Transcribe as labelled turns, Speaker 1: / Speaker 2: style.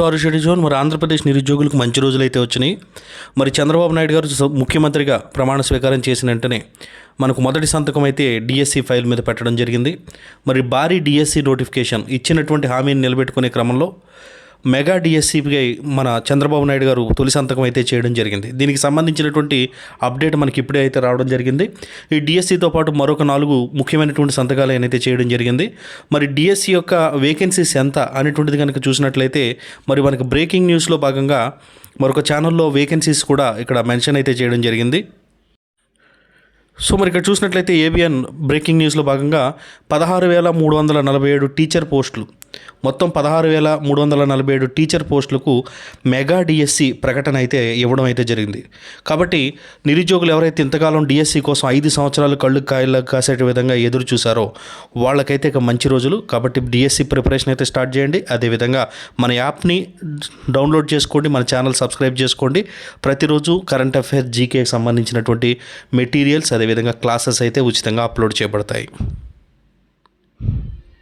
Speaker 1: టారిషెడ్ zone. మరి ఆంధ్రప్రదేశ్ నిరుద్యోగులకు మంచి రోజులు అయితే వచ్చినాయి. మరి చంద్రబాబు నాయుడు గారు ముఖ్యమంత్రిగా ప్రమాణ స్వీకారం చేసిన వెంటనే మనకు మొదటి సంతకం అయితే డిఎస్సి ఫైల్ మీద పెట్టడం జరిగింది. మరి భారీ డిఎస్సి నోటిఫికేషన్ ఇచ్చినటువంటి హామీని నిలబెట్టుకునే క్రమంలో మెగా డిఎస్సిపై మన చంద్రబాబు నాయుడు గారు తొలి సంతకం అయితే చేయడం జరిగింది. దీనికి సంబంధించినటువంటి అప్డేట్ మనకి ఇప్పుడే అయితే రావడం జరిగింది. ఈ డిఎస్సితో పాటు మరొక నాలుగు ముఖ్యమైనటువంటి సంతకాలు అయితే చేయడం జరిగింది. మరి డిఎస్సి యొక్క వేకెన్సీస్ ఎంత అనేటువంటిది కనుక చూసినట్లయితే మరి మనకు బ్రేకింగ్ న్యూస్లో భాగంగా మరొక ఛానల్లో వేకెన్సీస్ కూడా ఇక్కడ మెన్షన్ అయితే చేయడం జరిగింది. సో మరి ఇక్కడ చూసినట్లయితే ఏబిఎన్ బ్రేకింగ్ న్యూస్లో భాగంగా పదహారు వేల మూడు వందల నలభై ఏడు టీచర్ పోస్టులు మొత్తం పదహారు వేల మూడు వందల నలభై ఏడు టీచర్ పోస్టులకు మెగా డిఎస్సి ప్రకటన అయితే ఇవ్వడం అయితే జరిగింది. కాబట్టి నిరుద్యోగులు ఎవరైతే ఇంతకాలం డిఎస్సి కోసం ఐదు సంవత్సరాలు కళ్ళు కాయలు కాసే విధంగా ఎదురు చూశారో వాళ్ళకైతే ఇక మంచి రోజులు. కాబట్టి డిఎస్సి ప్రిపరేషన్ అయితే స్టార్ట్ చేయండి. అదేవిధంగా మన యాప్ని డౌన్లోడ్ చేసుకోండి. మన ఛానల్ సబ్స్క్రైబ్ చేసుకోండి. ప్రతిరోజు కరెంట్ అఫైర్స్ జీకేకి సంబంధించినటువంటి మెటీరియల్స్ అదేవిధంగా క్లాసెస్ అయితే ఉచితంగా అప్లోడ్ చేయబడతాయి.